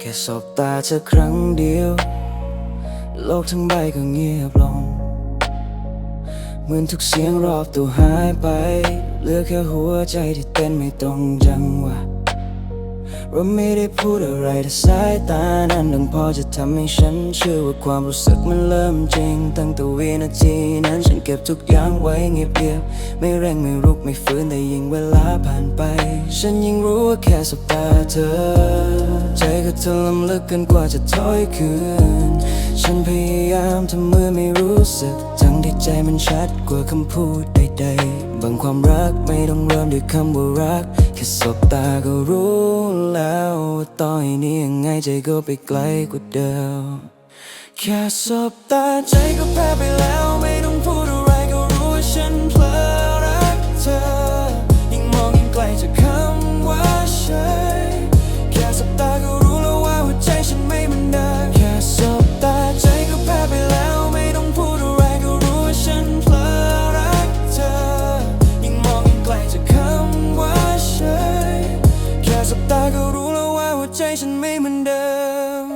แค่สบตาเธอครั้งเดียว โลกทั้งใบก็เงียบลง เหมือนทุกเสียงรอบตัวหายไป เหลือแค่หัวใจที่เต้นไม่ตรงจังหวะ เราไม่ได้พูดอะไรแต่สายตานั้นดังพอจะทำให้ฉันเชื่อว่าความรู้สึกมันเริ่มจริง ตั้งแต่วินาทีนั้นฉันเก็บทุกอย่างไว้เงียบเงียบไม่เร่งไม่รุกไม่ฟื้นแต่ยิ่งเวลาผ่านไป ฉันยิ่งรู้ว่าแค่สบตาเธอ ใจก็ถล่มลึกเกินกว่าจะถอยคืน ฉันพยายามทำมือไม่รู้สึก ทั้งที่ใจมันชัดกว่าคำพูดใดๆบางความรักไม่ต้องเริ่มด้วยคำว่ารัก แค่สบตาก็รู้ ต่อให้นี้ยังไงใจก็ไปไกลกว่าเดิมแค่สบตาใจก็แพ้ไป ฉันไม่เหมือนเดิม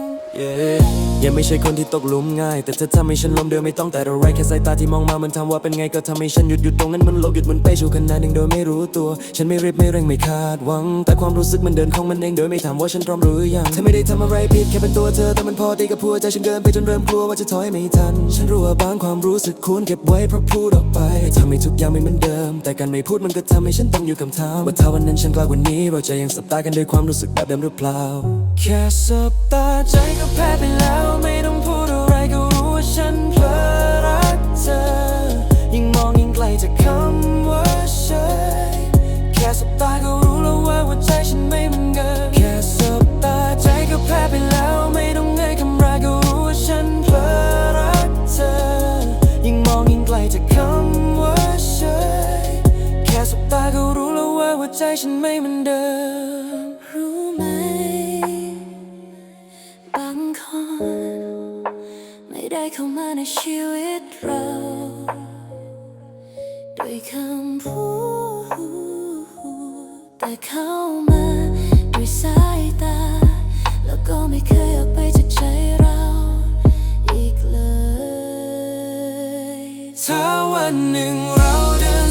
yeah. ยังไม่ใช่คนที่ตกหลุมง่าย แต่เธอทำให้ฉันล้มเดินไม่ต้องแต่อะไรแค่สายตาที่มองมามันทำว่าเป็นไงก็ทำให้ฉันหยุดหยุดตรงนั้นมันลกหยุดมันไปชูขนาดหนึ่งโดยไม่รู้ตัว ฉันไม่รีบไม่เร่งไม่คาดหวัง แต่ความรู้สึกมันเดินของมันเองโดยไม่ถามว่าฉันพร้อมหรือยังเธอไม่ได้ทำอะไรผิดแค่เป็นตัวเธอแต่มันพอดีกับหัวใจฉันเกินไปจนเริ่มกลัวว่าจะถอยไม่ทัน ฉันรู้ว่าบางความรู้สึกควรเก็บไว้เพราะพูดออกไปทำให้ทุกอย่างไม่เหมือนเดิม แต่การไม่พูดมันก็ทำให้ฉันต้องอยู่คำถามว่าถ้าวันนั้นฉันกล้ากว่านี้เราจะยังสบตากันด้วยความรู้สึกแบบเดิมหรือเปล่าแค่สบตาใจก็แพ้ไปแล้ว จากคำว่าใช่แค่สบตาก็รู้แล้วว่าหัวใจฉันไม่เหมือนเดิมแค่สบตาใจก็แพ้ไปแล้วไม่ต้องเงยคำแรกก็รู้ว่าฉันเพลอรักเธอ ยิ่งมองยิ่งไกลจากคำว่าใช่แค่สบตาก็รู้แล้วว่าหัวใจฉันไม่เหมือนเดิมรู้ไหม บางคน ไม่ได้เข้ามาในชีวิตเรา คำพูด แต่เข้ามาด้วยสายตา แล้วก็ไม่เคยออกไปจากใจเราอีกเลย ถ้าวันหนึ่งเราเดิน